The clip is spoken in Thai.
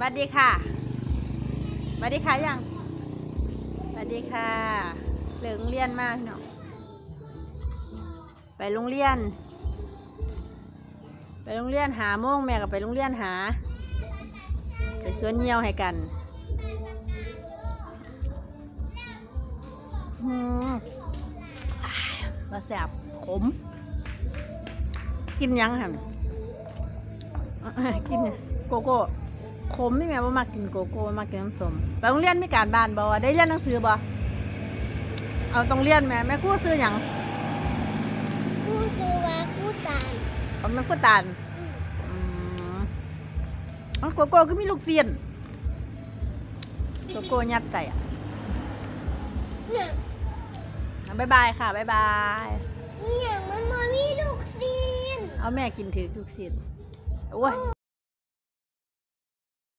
สวัสดีค่ะสวัสดีค่ะยังสวัสดีค่ะเหลืองเรียนมากเนาะไปโรงเรียน ไปโรงเรียนหาโมงแม่ก็ไปโรงเรียนหา ไปสวนเงียวให้กันมาแสบขม กินยังค่ะกินโกโก้ ขมไม่แม่ว่ามากินโกโก้มากินน้ำส้มไปโรงเรียนมีการบ้านบ่วะได้เรียนหนังสือบ่เอาต้องเรียนแม่แม่ครู่ซื้อหยังผู้ชื่อว่าผู้ตานเอาแม่ครู่ตาลอืมเอาโกโก้ก็มีลูกเสียนโกโก้ยัดใส่อะเนี่ยอะบ๊ายบายค่ะบ๊ายบายเนี่ยมันมามีลูกซีน เอาแม่กินถือลูกเสียนโอ้ย